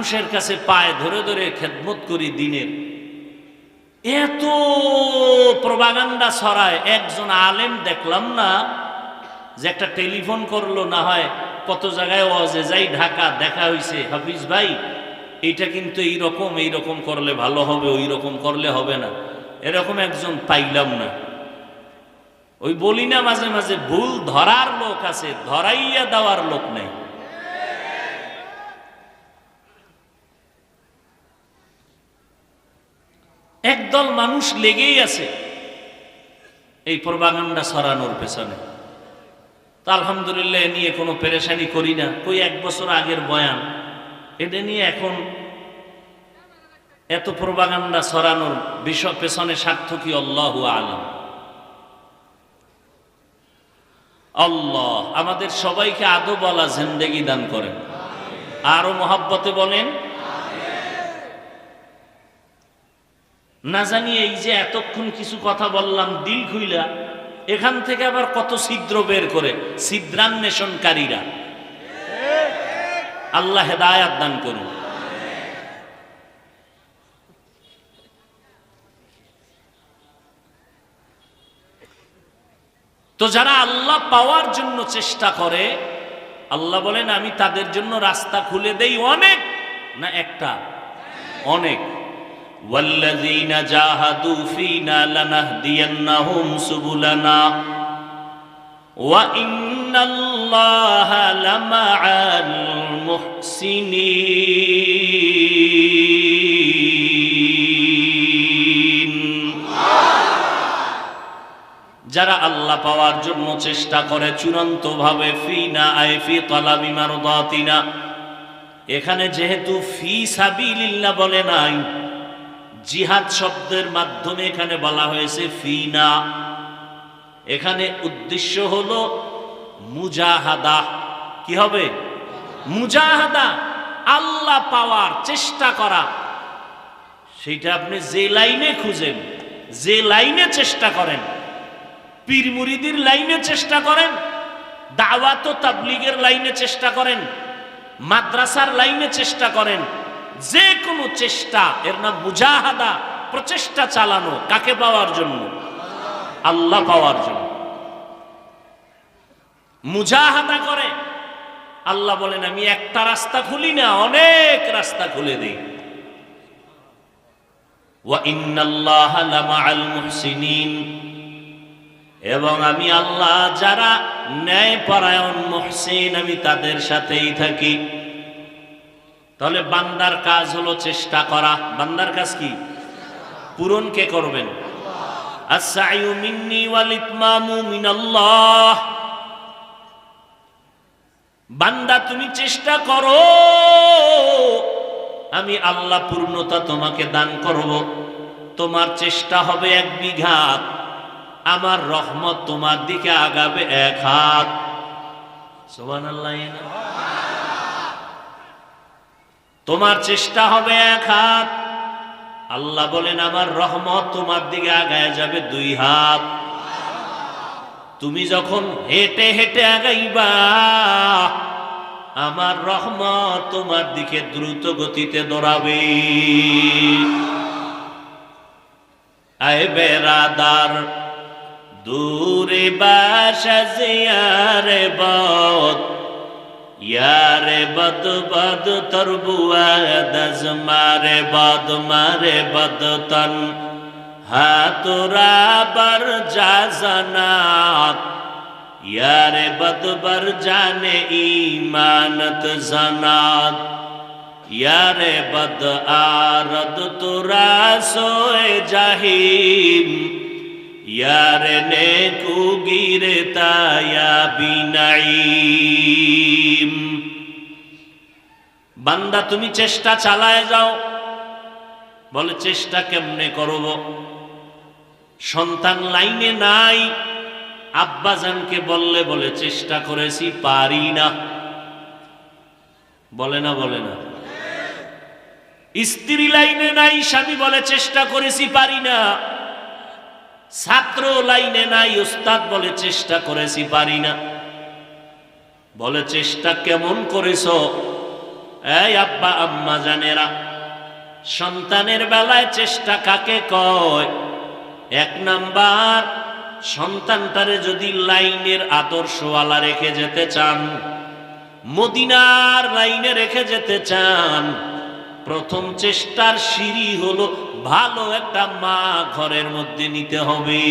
মানুষের কাছে পায়ে ধরে ধরে খেদমত করি দিনের। এত প্রবাগান্ডা ছড়ায়, একজন আলেম দেখলাম না যে একটা টেলিফোন করল, না হয় কত জায়গায় ওয়াজে যাই ঢাকা দেখা হইছে, হাফিজ ভাই, এইটা কিন্তু এই রকম এই রকম করলে ভালো হবে ওই রকম করলে হবে না। এরকম একজন পাইলাম না। ওই বলি না, মাঝে মাঝে ভুল ধরার লোক আছে, ধরাইয়া দেওয়ার লোক নেই। একদল মানুষ লেগেই আছে। এই প্রবাগান্ডা ছড়ানোর পেছনে। তা আলহামদুলিল্লাহ নিয়ে কোনো পেরেশানি করি না। কই এক বছর আগের বয়ান। এটা নিয়ে এখন এত প্রবাগান্ডা ছড়ানোর বিষয় পেছনে স্বার্থ কি আল্লাহ আলম। আল্লাহ, আমাদের সবাইকে আদো বলা জিন্দেগি দান করেন। আরও মহাব্বতে বলেন না জানি এই যে এতক্ষণ কিছু কথা বললাম, দিল খুইলা, এখান থেকে আবার কত ছিদ্র বের করে, ছিদ্রান্বেষণকারীরা। আল্লাহ হেদায়াত দান করুন। তো যারা আল্লাহ পাওয়ার জন্য চেষ্টা করে, আল্লাহ বলেন, আমি তাদের জন্য রাস্তা খুলে দেই অনেক না একটা? অনেক। والذين جاهدوا فينا لنهدينهم سبلنا وإن الله لمع المحسنين যারা আল্লাহ পাওয়ার জন্য চেষ্টা করে চূড়ান্ত ভাবে ফি না আয় ফি তলাবি মারদাতিনা এখানে যেহেতু ফি সাবিলিল্লাহ বলে নাই জিহাদ শব্দের মাধ্যমে এখানে বলা হয়েছে ফিনা। এখানে উদ্দেশ্য হলো মুজাহাদা। কি হবে? মুজাহাদা, আল্লাহ পাওয়ার চেষ্টা করা। সেটা আপনি যে লাইনে খুঁজেন, যে লাইনে চেষ্টা করেন, পীর মুরিদির লাইনে চেষ্টা করেন, দাওয়াত তাবলিগের লাইনে চেষ্টা করেন, মাদ্রাসার লাইনে চেষ্টা করেন যে কোনো চেষ্টা, এর নাম মুজাহাদা, প্রচেষ্টা চালানো, কাকে পাওয়ার জন্য? আল্লাহ পাওয়ার জন্য। মুজাহাদা করে। আল্লাহ বলেন, আমি একটা রাস্তা খুলি না, অনেক রাস্তা খুলে দিই। এবং আমি আল্লাহ, যারা ন্যায় পরায়ণ মহসিন, আমি তাদের সাথেই থাকি। তাহলে বান্দার কাজ হলো চেষ্টা করা। বান্দার কাজ কি? পূরণ কে করবেন? বান্দা, তুমি চেষ্টা করো। আমি আল্লাহ পূর্ণতা তোমাকে দান করব। তোমার চেষ্টা হবে এক বিঘা। আমার রহমত তোমার দিকে আগাবে এক হাত। সোমান আল্লাহ তোমার চেষ্টা হবে এক হাত। আল্লাহ বলেন, আমার রহমত তোমার দিকে আগায় যাবে দুই হাত। তুমি যখন হেঁটে হেঁটে আগাইবা, আমার রহমত তোমার দিকে দ্রুত গতিতে দৌড়াবে। আয় বেরাদার, দূরে বাসা জিয়ারে ইয়ারে বদ বদ তর বুয়াদ মারে বদ মারে বদ তন হাতুরা বর জাজনাত ইয়ারে বদ বর জানে ইমানত জনাত ইয়ারে বদ আরদ তুরা সোয়ে জাহিম ইয়ারে নে কুগিরে তায়া বিনাইম বান্দা, তুমি চেষ্টা চালায় যাও। বলে, চেষ্টা কেমনে করব? সন্তান লাইনে নাই। আব্বাজানকে বললে, বলে, চেষ্টা করেছি, পারি না। বলে না বলে না। স্ত্রী লাইনে নাই, স্বামী বলে, চেষ্টা করেছি, পারি না। ছাত্র লাইনে নাই উস্তাদ বলে, চেষ্টা করেছি, পারি না। বলে, চেষ্টা কেমন করেছ? এই আব্বা আম্মা জানেরা, সন্তানের বেলায় চেষ্টা কাকে কয়? এক নাম্বার, সন্তানটারে যদি লাইনের আদর্শওয়ালা রেখে যেতে চান, মদিনার লাইনে রেখে যেতে চান, প্রথম চেষ্টার সিঁড়ি হলো ভালো একটা মা ঘরের মধ্যে নিতে হবে।